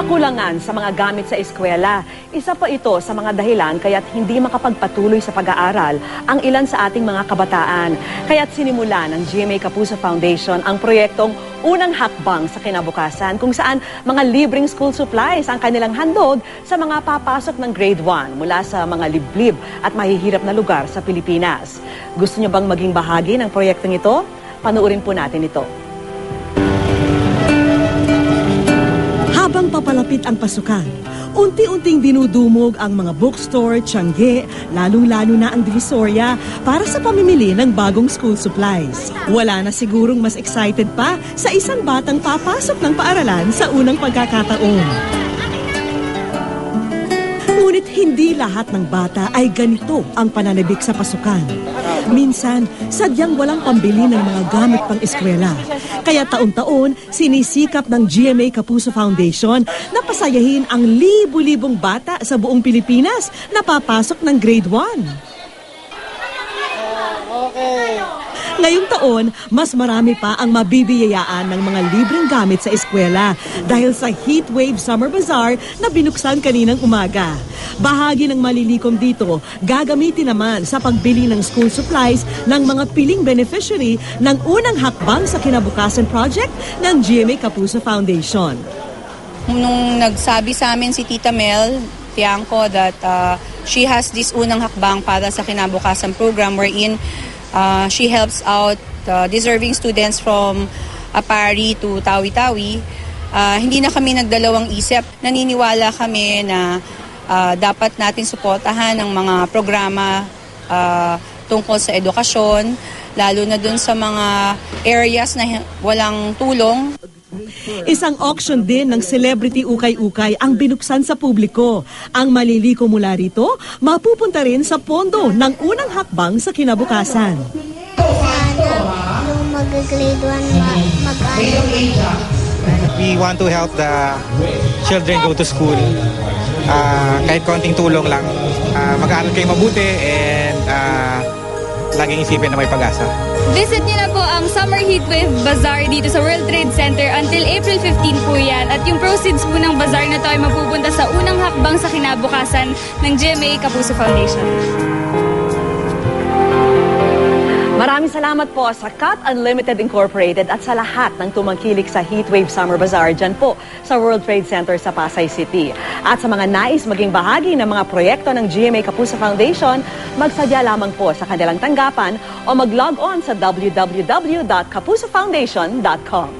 Kakulangan sa mga gamit sa eskwela. Isa pa ito sa mga dahilan kaya't hindi makapagpatuloy sa pag-aaral ang ilan sa ating mga kabataan. Kaya't sinimula ng GMA Kapuso Foundation ang proyektong Unang Hakbang sa Kinabukasan kung saan mga libreng school supplies ang kanilang handog sa mga papasok ng grade 1 mula sa mga liblib at mahihirap na lugar sa Pilipinas. Gusto niyo bang maging bahagi ng proyektong ito? Panuorin po natin ito. Papalapit ang pasukan, unti-unting dinudumog ang mga bookstore, tiyangge, lalong-lalo na ang Divisoria para sa pamimili ng bagong school supplies. Wala na sigurong mas excited pa sa isang batang papasok ng paaralan sa unang pagkakataon. Ngunit hindi lahat ng bata ay ganito ang pananabik sa pasukan. Minsan, sadyang walang pambili ng mga gamit pang eskwela. Kaya taon-taon, sinisikap ng GMA Kapuso Foundation na pasayahin ang libu-libong bata sa buong Pilipinas na papasok ng grade 1. Ngayong taon, mas marami pa ang mabibiyayaan ng mga libreng gamit sa eskwela dahil sa Heatwave Summer Bazaar na binuksan kaninang umaga. Bahagi ng malilikom dito, gagamitin naman sa pagbili ng school supplies ng mga piling beneficiary ng unang hakbang sa kinabukasan project ng GMA Kapuso Foundation. Nung nagsabi sa amin si Tita Mel Tiangco that uh, she has this unang hakbang para sa kinabukasan program wherein uh, she helps out uh, deserving students from Apari to Tawi-Tawi. Uh, hindi na kami nagdalawang isip. Naniniwala kami na uh, dapat natin suportahan ang mga programa uh, tungkol sa edukasyon, lalo na dun sa mga areas na walang tulong. Isang auction din ng celebrity ukay-ukay ang binuksan sa publiko. Ang maliliko mula rito, mapupunta rin sa pondo ng unang hakbang sa kinabukasan. Mag-grade 1 mag-ano. We want to help the children go to school. Ah, kahit konting tulong lang. Ah, mag-aaral kayo mabuti and ah, laging isipin na may pag-asa. Visit niyo na po ang Summer Heatwave Bazaar dito sa World Trade Center until April 15 po yan. At yung proceeds po ng bazaar na to ay mapupunta sa unang hakbang sa kinabukasan ng GMA Kapuso Foundation. Salamat po sa Cut Unlimited Incorporated at sa lahat ng tumangkilik sa Heatwave Summer Bazaar dyan po sa World Trade Center sa Pasay City. At sa mga nais maging bahagi ng mga proyekto ng GMA Kapuso Foundation, magsadya lamang po sa kanilang tanggapan o mag-log on sa www.kapusofoundation.com.